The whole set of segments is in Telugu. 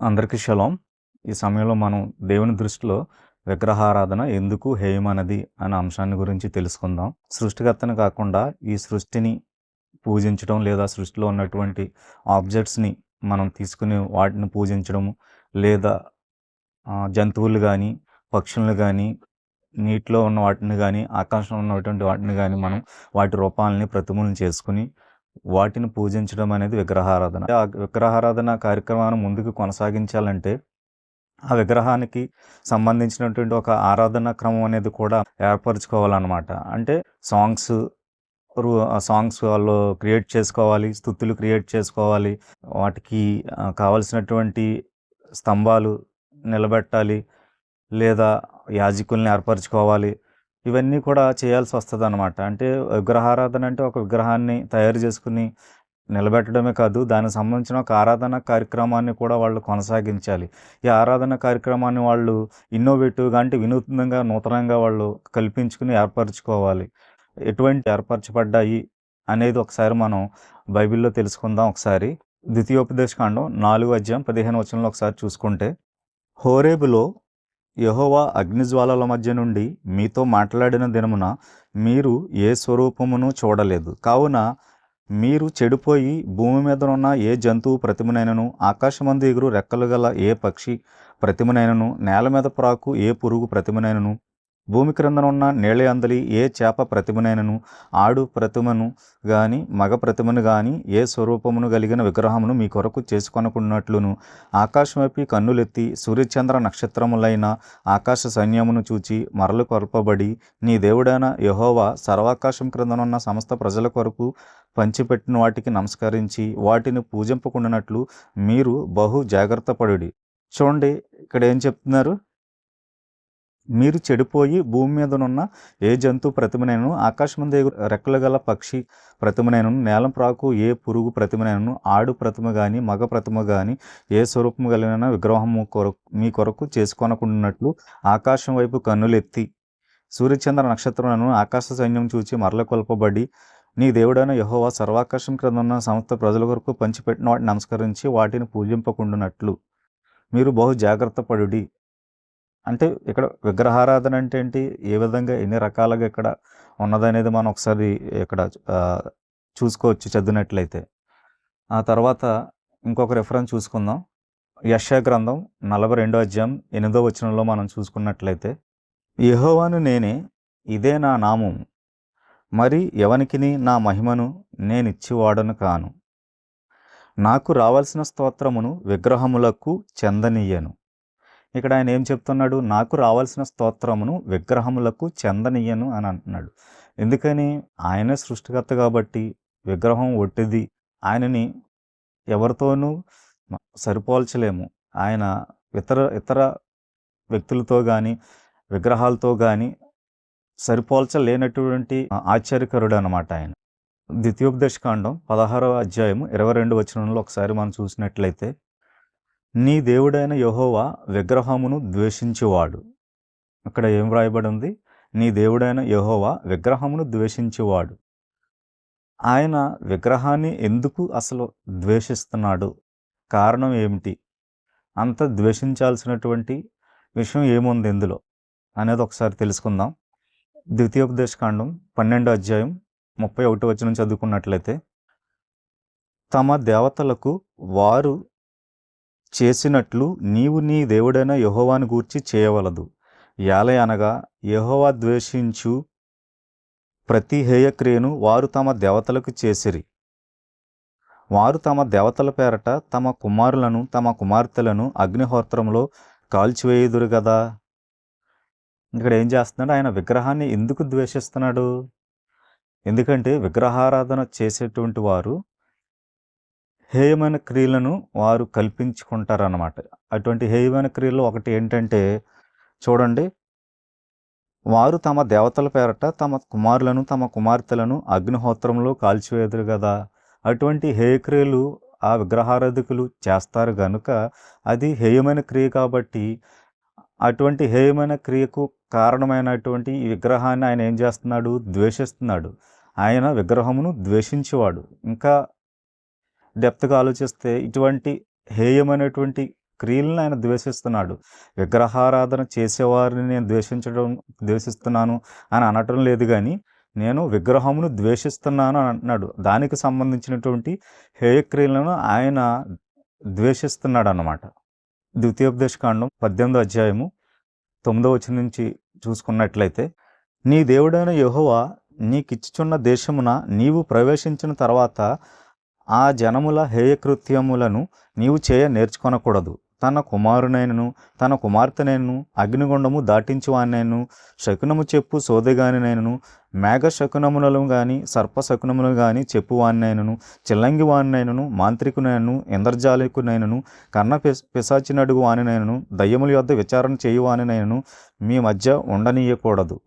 అందరికీ శలం ఈ సమయంలో మనం దేవుని దృష్టిలో విగ్రహారాధన ఎందుకు హేయమన్నది అనే అంశాన్ని గురించి తెలుసుకుందాం. సృష్టికర్తను కాకుండా ఈ సృష్టిని పూజించడం లేదా సృష్టిలో ఉన్నటువంటి ఆబ్జెక్ట్స్ని మనం తీసుకుని వాటిని పూజించడం లేదా జంతువులు కానీ పక్షులను కానీ నీటిలో ఉన్న వాటిని కానీ ఆకాశంలో ఉన్నటువంటి వాటిని కానీ మనం వాటి రూపాలని ప్రతిమలను చేసుకుని వాటిని పూజించడం అనేది విగ్రహారాధన. ఆ విగ్రహారాధన కార్యక్రమాన్ని ముందుకు కొనసాగించాలంటే ఆ విగ్రహానికి సంబంధించినటువంటి ఒక ఆరాధన క్రమం అనేది కూడా ఏర్పరచుకోవాలన్నమాట. అంటే సాంగ్స్ సాంగ్స్ వాళ్ళు క్రియేట్ చేసుకోవాలి స్థుతులు క్రియేట్ చేసుకోవాలి వాటికి కావలసినటువంటి స్తంభాలు నిలబెట్టాలి లేదా యాజకుల్ని ఏర్పరచుకోవాలి ఇవన్నీ కూడా చేయాల్సి వస్తుంది అనమాట అంటే విగ్రహారాధన అంటే ఒక విగ్రహాన్ని తయారు చేసుకుని నిలబెట్టడమే కాదు దానికి సంబంధించిన ఒక ఆరాధన కార్యక్రమాన్ని కూడా వాళ్ళు కొనసాగించాలి. ఈ ఆరాధన కార్యక్రమాన్ని వాళ్ళు ఇన్నోవేటివ్గా అంటే వినూత్నంగా నూతనంగా వాళ్ళు కల్పించుకుని ఏర్పరచుకోవాలి. ఎటువంటి ఏర్పరచబడ్డాయి అనేది ఒకసారి మనం బైబిల్లో తెలుసుకుందాం ఒకసారి. ద్వితీయోపదేశకాండం నాలుగు అధ్యాయం పదిహేను వచనంలో ఒకసారి చూసుకుంటే హోరేబులో యహోవా అగ్నిజ్వాలల మధ్య నుండి మీతో మాట్లాడిన దినమున మీరు ఏ స్వరూపమును చూడలేదు. కావున మీరు చెడిపోయి భూమి మీద ఉన్న ఏ జంతువు ప్రతిమనైనను ఆకాశమందు ఎగురు రెక్కలు గల ఏ పక్షి ప్రతిమనైనను నేల మీద ప్రాకు ఏ పురుగు ప్రతిమనైనను భూమి క్రిందనున్న నీళ్ళ అందలి ఏ చేప ప్రతిమనైనను ఆడు ప్రతిమను గాని మగ ప్రతిమను గాని ఏ స్వరూపమును కలిగిన విగ్రహమును మీ కొరకు చేసుకొనకున్నట్లును. ఆకాశమైపి కన్నులెత్తి సూర్యచంద్ర నక్షత్రములైన ఆకాశ సైన్యమును చూచి మరలు కొరపబడి నీ దేవుడైన యహోవా సర్వాకాశం క్రిందనున్న సమస్త ప్రజల కొరకు పంచిపెట్టిన వాటికి నమస్కరించి వాటిని పూజింపకుండానట్లు మీరు బహు జాగ్రత్త పడుడి చూడండి ఇక్కడ ఏం చెప్తున్నారు? మీరు చెడిపోయి భూమి మీదనున్న ఏ జంతు ప్రతిమనైనను ఆకాశమందు ఎగురు రెక్కలు గల పక్షి ప్రతిమనైనను నేలం ప్రాకు ఏ పురుగు ప్రతిమనైనను ఆడు ప్రతిమ గాని మగ ప్రతిమ గాని ఏ స్వరూపము కలిగిన విగ్రహము కొరకు మీ కొరకు చేసుకొనకుండానట్లు ఆకాశం వైపు కన్నులెత్తి సూర్యచంద్ర నక్షత్రములను ఆకాశ సైన్యం చూచి మరల కొల్పబడి నీ దేవుడైన యహోవా సర్వాకాశం క్రింద ఉన్న సమస్త ప్రజల కొరకు పంచిపెట్టిన వాటిని నమస్కరించి వాటిని పూజింపకుండానట్లు. మీరు బహు జాగ్రత్త పడుడి. అంటే ఇక్కడ విగ్రహారాధన అంటే ఏంటి? ఏ విధంగా ఎన్ని రకాలుగా ఇక్కడ ఉన్నదనేది మనం ఒకసారి ఇక్కడ చూసుకోవచ్చు చదివినట్లయితే. ఆ తర్వాత ఇంకొక రెఫరెన్స్ చూసుకుందాం. యశ గ్రంథం నలభై రెండో అధ్యాయం ఎనిమిదో వచనంలో మనం చూసుకున్నట్లయితే యహోవాను నేనే ఇదే నా నామం. మరి ఎవనికిని నా మహిమను నేనిచ్చివాడను కాను. నాకు రావాల్సిన స్తోత్రమును విగ్రహములకు చెందనీయను. ఇక్కడ ఆయన ఏం చెప్తున్నాడు? నాకు రావాల్సిన స్తోత్రమును విగ్రహములకు చెందనీయను అని అంటున్నాడు. ఎందుకని? ఆయనే సృష్టికర్త కాబట్టి విగ్రహం ఒట్టిది. ఆయనని ఎవరితోనూ సరిపోల్చలేము. ఆయన ఇతర ఇతర వ్యక్తులతో కానీ విగ్రహాలతో కానీ సరిపోల్చలేనటువంటి ఆశ్చర్యకరుడు అనమాట ఆయన. ద్వితీయోపదేశకాండం పదహారవ అధ్యాయం ఇరవై రెండు వచనంలో ఒకసారి మనం చూసినట్లయితే నీ దేవుడైన యహోవా విగ్రహమును ద్వేషించేవాడు. అక్కడ ఏం వ్రాయబడి ఉంది నీ దేవుడైన యహోవా విగ్రహమును ద్వేషించేవాడు. ఆయన విగ్రహాన్ని ఎందుకు అసలు ద్వేషిస్తున్నాడు? కారణం ఏమిటి? అంత ద్వేషించాల్సినటువంటి విషయం ఏముంది ఇందులో? అనేది ఒకసారి తెలుసుకుందాం. ద్వితీయోపదేశకాండం పన్నెండో అధ్యాయం ముప్పై ఒకటి వచ్చిన చదువుకున్నట్లయితే తమ దేవతలకు వారు చేసినట్లు నీవు నీ దేవుడైన యహోవాను గూర్చి చేయవలదు. యాలే అనగా యహోవా ద్వేషించు ప్రతి హేయక్రియను వారు తమ దేవతలకు చేసిరి. వారు తమ దేవతల పేరట తమ కుమారులను తమ కుమార్తెలను అగ్నిహోత్రంలో కాల్చివేయుదురు కదా ఇక్కడ ఏం చేస్తున్నాడు? ఆయన విగ్రహాన్ని ఎందుకు ద్వేషిస్తున్నాడు? ఎందుకంటే విగ్రహారాధన చేసేటువంటి వారు హేయమైన క్రియలను వారు కల్పించుకుంటారన్నమాట. అటువంటి హేయమైన క్రియలు ఒకటి ఏంటంటే చూడండి వారు తమ దేవతల పేరట తమ కుమారులను తమ కుమార్తెలను అగ్నిహోత్రంలో కాల్చివేదురు కదా అటువంటి హేయక్రియలు ఆ విగ్రహారాధకులు చేస్తారు గనుక అది హేయమైన క్రియ కాబట్టి అటువంటి హేయమైన క్రియకు కారణమైనటువంటి ఈ విగ్రహాన్ని ఆయన ఏం చేస్తున్నాడు? ద్వేషిస్తున్నాడు. ఆయన విగ్రహమును ద్వేషించేవాడు. ఇంకా డెప్త్గా ఆలోచిస్తే ఇటువంటి హేయమైనటువంటి క్రియలను ఆయన ద్వేషిస్తున్నాడు. విగ్రహారాధన చేసేవారిని నేను ద్వేషించడం ద్వేషిస్తున్నాను అని అనటం లేదు కానీ నేను విగ్రహమును ద్వేషిస్తున్నాను అని అంటున్నాడు దానికి సంబంధించినటువంటి హేయక్రియలను ఆయన ద్వేషిస్తున్నాడు అన్నమాట ద్వితీయోపదేశకాండం పద్దెనిమిదో అధ్యాయము తొమ్మిదో వచ్చిన నుంచి చూసుకున్నట్లయితే నీ దేవుడైన యహోవా నీకిచ్చుచున్న దేశమున నీవు ప్రవేశించిన తర్వాత ఆ జనముల హేయకృత్యములను నీవు చేయ నేర్చుకొనకూడదు. తన కుమారునైనను తన కుమార్తెనైనను అగ్నిగుండము దాటించువానైనను శకునము చెప్పు సోదగానినైనను మేఘ శకునములను గాని సర్ప శకునములు గాని చెప్పువాన్నైనను చిల్లంగి వానినైనను మాంత్రికునైనను ఇంద్రజాలికునైనను కన్న పిశాచినడుగు వానినైనను దయ్యముల యొద్ద విచారణ చేయువానినైనను మీ మధ్య ఉండనీయకూడదు.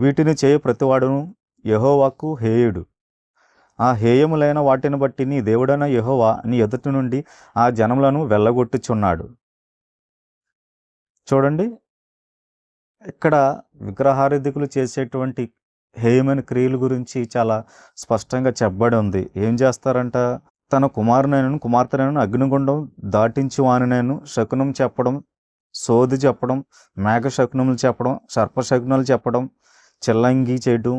వీటిని చేయ ప్రతివాడును యహోవాకు హేయుడు. ఆ హేయములైన వాటిని బట్టి నీ దేవుడైన యెహోవా నీ ఎదుటి నుండి ఆ జనములను వెళ్ళగొట్టుచున్నాడు. చూడండి ఇక్కడ విగ్రహారధికులు చేసేటువంటి హేయమైన క్రియల గురించి చాలా స్పష్టంగా చెప్పబడి ఉంది. ఏం చేస్తారంట? తన కుమారునైనను కుమార్తెనైనా అగ్నిగుండం దాటించి వానినైను శకునం చెప్పడం సోది చెప్పడం మేఘ శకునములు చెప్పడం సర్పశకునాలు చెప్పడం చిల్లంగి చేయడం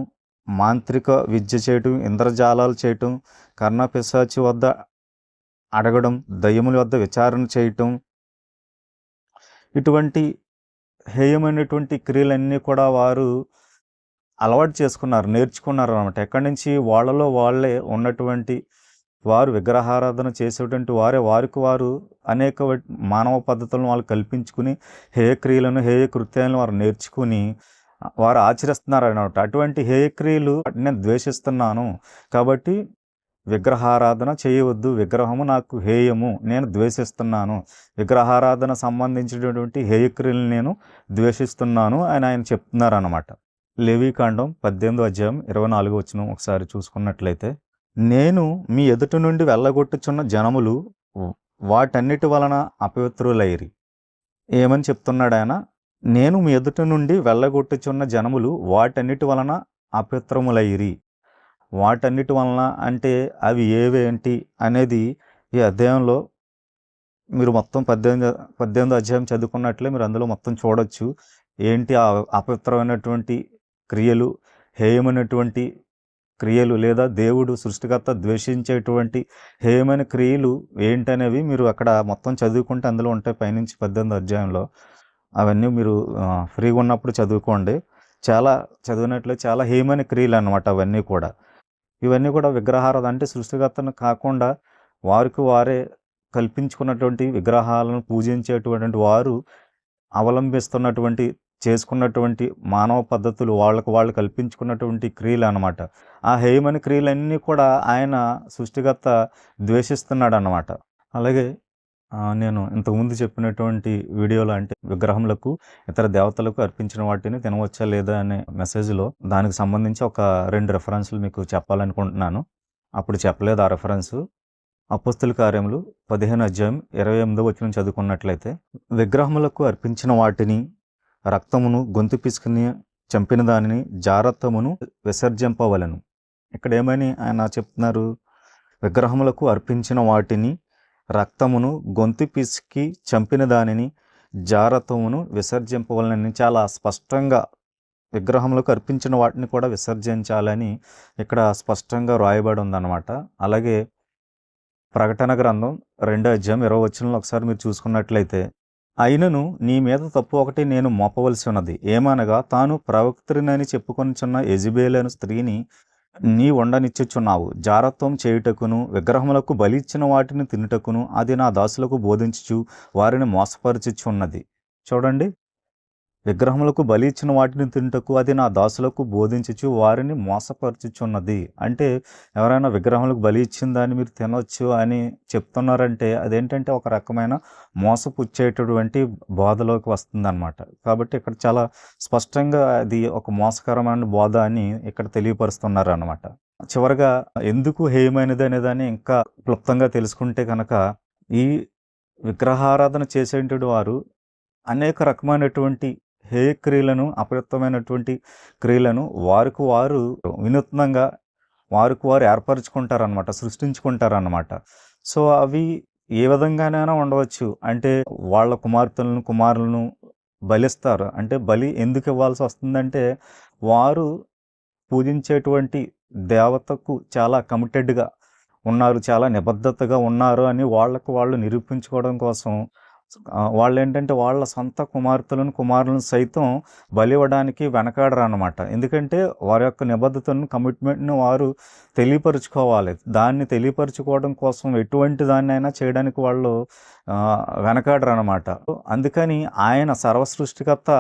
మాంత్రిక విద్య చేయటం ఇంద్రజాలాలు చేయటం కర్ణపిశాచి వద్ద అడగడం దయ్యముల వద్ద విచారణ చేయటం ఇటువంటి హేయమైనటువంటి క్రియలన్నీ కూడా వారు అలవాటు చేసుకున్నారు నేర్చుకున్నారు అనమాట ఎక్కడి నుంచి వాళ్ళలో వాళ్ళే ఉన్నటువంటి వారు విగ్రహారాధన చేసేటువంటి వారే వారికి వారు అనేక మానవ పద్ధతులను వాళ్ళు కల్పించుకుని హేయ క్రియలను హేయ కృత్యాలను వారు నేర్చుకుని వారు ఆచరిస్తున్నారు అన్నమాట అటువంటి హేయక్రియలు నేను ద్వేషిస్తున్నాను. కాబట్టి విగ్రహారాధన చేయవద్దు విగ్రహము నాకు హేయము నేను ద్వేషిస్తున్నాను. విగ్రహారాధన సంబంధించినటువంటి హేయక్రియలు నేను ద్వేషిస్తున్నాను అని ఆయన చెప్తున్నారు అనమాట లేవీకాండం పద్దెనిమిదో అధ్యాయం ఇరవై నాలుగు వచ్చిన ఒకసారి చూసుకున్నట్లయితే నేను మీ ఎదుటి నుండి వెళ్ళగొట్టుచున్న జనములు వాటన్నిటి వలన అపవిత్రులైరి. ఏమని చెప్తున్నాడు ఆయన నేను మీ ఎదుటి నుండి వెళ్ళగొట్టుచున్న జనములు వాటన్నిటి వలన అపవిత్రములైరి వాటన్నిటి వలన అంటే అవి ఏవేంటి అనేది ఈ అధ్యాయంలో మీరు మొత్తం పద్దెనిమిది పద్దెనిమిది అధ్యాయం చదువుకున్నట్లే మీరు అందులో మొత్తం చూడొచ్చు. ఏంటి ఆ అపవిత్రమైనటువంటి క్రియలు హేయమైనటువంటి క్రియలు లేదా దేవుడు సృష్టికర్త ద్వేషించేటువంటి హేయమైన క్రియలు ఏంటనేవి మీరు అక్కడ మొత్తం చదువుకుంటే అందులో ఉంటాయి పైనుంచి పద్దెనిమిది అధ్యాయంలో. అవన్నీ మీరు ఫ్రీగా ఉన్నప్పుడు చదువుకోండి. చాలా చదివినట్లు చాలా హేమని క్రియలు అన్నమాట అవన్నీ కూడా. ఇవన్నీ కూడా విగ్రహారాధన అంటే సృష్టికర్తను కాకుండా వారికి వారే కల్పించుకున్నటువంటి విగ్రహాలను పూజించేటువంటి వారు అవలంబిస్తున్నటువంటి చేసుకున్నటువంటి మానవ పద్ధతులు వాళ్ళకు వాళ్ళు కల్పించుకున్నటువంటి క్రియలు అనమాట ఆ హేమని క్రియలన్నీ కూడా ఆయన సృష్టికర్త ద్వేషిస్తున్నాడు అనమాట అలాగే నేను ఇంతకుముందు చెప్పినటువంటి వీడియోలో అంటే విగ్రహములకు ఇతర దేవతలకు అర్పించిన వాటిని తినవచ్చా లేదా అనే మెసేజ్లో దానికి సంబంధించి ఒక రెండు రెఫరెన్స్లు మీకు చెప్పాలనుకుంటున్నాను. అప్పుడు చెప్పలేదు ఆ రెఫరెన్స్ అపుస్తుల కార్యములు పదిహేను అధ్యాయం ఇరవై ఎనిమిదో వచ్చిన చదువుకున్నట్లయితే విగ్రహములకు అర్పించిన వాటిని రక్తమును గొంతు పిసుకుని చంపిన దానిని జారత్వమును విసర్జింపవలను. ఇక్కడ ఏమని ఆయన చెప్తున్నారు? విగ్రహములకు అర్పించిన వాటిని రక్తమును గొంతు పిసికి చంపిన దానిని జారత్వమును విసర్జింపవలనని చాలా స్పష్టంగా విగ్రహంలోకి అర్పించిన వాటిని కూడా విసర్జించాలని ఇక్కడ స్పష్టంగా రాయబడి ఉందన్నమాట. అలాగే ప్రకటన గ్రంథం రెండో అధ్యాయం ఇరవై వచ్చినలో ఒకసారి మీరు చూసుకున్నట్లయితే అయినను నీ మీద తప్పు ఒకటి నేను మోపవలసి ఉన్నది. ఏమనగా తాను ప్రవక్తరినని చెప్పుకొనిచున్న ఎజిబేలను స్త్రీని నీ వండనిచ్చుచున్నావు. జారత్వం చేయుటకును విగ్రహములకు బలిచ్చిన వాటిని తినుటకును అది నా దాసులకు బోధించుచు వారిని మోసపరచుచున్నది. చూడండి. విగ్రహములకు బలి ఇచ్చిన వాటిని తింటకు అది నా దాసులకు బోధించచ్చు వారిని మోసపరచుచున్నది. అంటే ఎవరైనా విగ్రహములకు బలి ఇచ్చిన దాన్ని మీరు తినొచ్చు అని చెప్తున్నారంటే అదేంటంటే ఒక రకమైన మోసపుచ్చేటటువంటి బోధలోకి వస్తుందన్నమాట. కాబట్టి ఇక్కడ చాలా స్పష్టంగా అది ఒక మోసకరమైన బోధ అని ఇక్కడ తెలియపరుస్తున్నారు అనమాట చివరగా ఎందుకు హేయమైనది అనేదాన్ని ఇంకా క్లుప్తంగా తెలుసుకుంటే కనుక ఈ విగ్రహారాధన చేసేటువంటి వారు అనేక రకమైనటువంటి హేయ క్రియలను అపయుక్తమైనటువంటి క్రియలను వారికి వారు వినూత్నంగా వారికి వారు ఏర్పరచుకుంటారనమాట సృష్టించుకుంటారనమాట సో అవి ఏ విధంగానైనా ఉండవచ్చు. అంటే వాళ్ళ కుమార్తెలను కుమారులను బలిస్తారు. అంటే బలి ఎందుకు ఇవ్వాల్సి వస్తుందంటే వారు పూజించేటువంటి దేవతకు చాలా కమిటెడ్గా ఉన్నారు చాలా నిబద్ధతగా ఉన్నారు అని వాళ్ళకు వాళ్ళు నిరూపించుకోవడం కోసం వాళ్ళు ఏంటంటే వాళ్ళ సొంత కుమార్తెలను కుమారులను సైతం బలి ఇవ్వడానికి వెనకాడరు అనమాట ఎందుకంటే వారి యొక్క నిబద్ధతను కమిట్మెంట్ను వారు తెలియపరుచుకోవాలి. దాన్ని తెలియపరుచుకోవడం కోసం ఎటువంటి దాన్నైనా చేయడానికి వాళ్ళు వెనకాడరు అనమాట అందుకని ఆయన సర్వసృష్టికర్త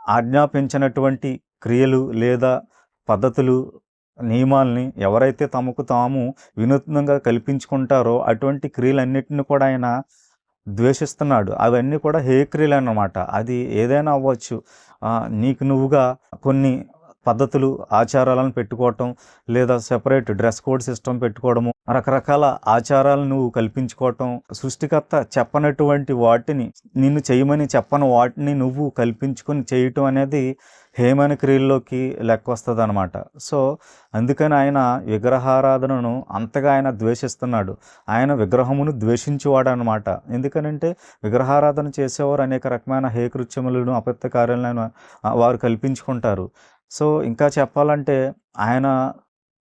ఆజ్ఞాపించినటువంటి క్రియలు లేదా పద్ధతులు నియమాల్ని ఎవరైతే తమకు తాము వినూత్నంగా కల్పించుకుంటారో అటువంటి క్రియలన్నిటిని కూడా ఆయన ద్వేషిస్తున్నాడు. అవన్నీ కూడా హే అన్నమాట. అది ఏదైనా అవ్వచ్చు. నీకు నువ్వుగా కొన్ని పద్ధతులు ఆచారాలను పెట్టుకోవటం లేదా సెపరేట్ డ్రెస్ కోడ్ సిస్టమ్ పెట్టుకోవడము రకరకాల ఆచారాలను నువ్వు కల్పించుకోవటం సృష్టికర్త చెప్పనటువంటి వాటిని నిన్ను చేయమని చెప్పని వాటిని నువ్వు కల్పించుకొని చేయటం అనేది హేమని క్రియల్లోకి లెక్క వస్తుంది అనమాట సో అందుకని ఆయన విగ్రహారాధనను అంతగా ఆయన ద్వేషిస్తున్నాడు. ఆయన విగ్రహమును ద్వేషించేవాడు అనమాట ఎందుకనంటే విగ్రహారాధన చేసేవారు అనేక రకమైన హేకృత్యములను అపత్య కార్యాలను వారు కల్పించుకుంటారు. సో ఇంకా చెప్పాలంటే ఆయన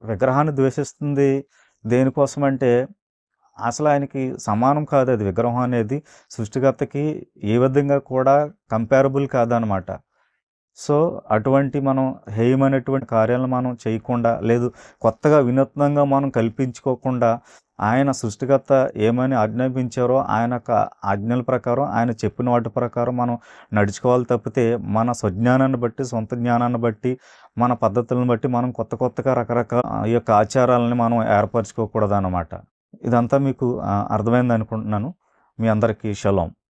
విగ్రహాన్ని ద్వేషిస్తుంది దేనికోసం అంటే అసలు ఆయనకి సమానం కాదు అది విగ్రహం అనేది. సృష్టికర్తకి ఏ విధంగా కూడా కంపారబుల్ కాదనమాట సో అటువంటి మనం హేయమైనటువంటి కార్యాలను మనం చేయకుండా లేదు కొత్తగా వినూత్నంగా మనం కల్పించుకోకుండా ఆయన సృష్టికర్త ఏమని ఆజ్ఞాపించారో ఆయన యొక్క ఆజ్ఞల ప్రకారం ఆయన చెప్పిన వాటి ప్రకారం మనం నడుచుకోవాలి తప్పితే మన స్వజ్ఞానాన్ని బట్టి సొంత జ్ఞానాన్ని బట్టి మన పద్ధతులను బట్టి మనం కొత్త కొత్తగా రకరకాల ఈ యొక్క ఆచారాలని మనం ఏర్పరచుకోకూడదు అన్నమాట ఇదంతా మీకు అర్థమైంది అనుకుంటున్నాను. మీ అందరికీ షలోం.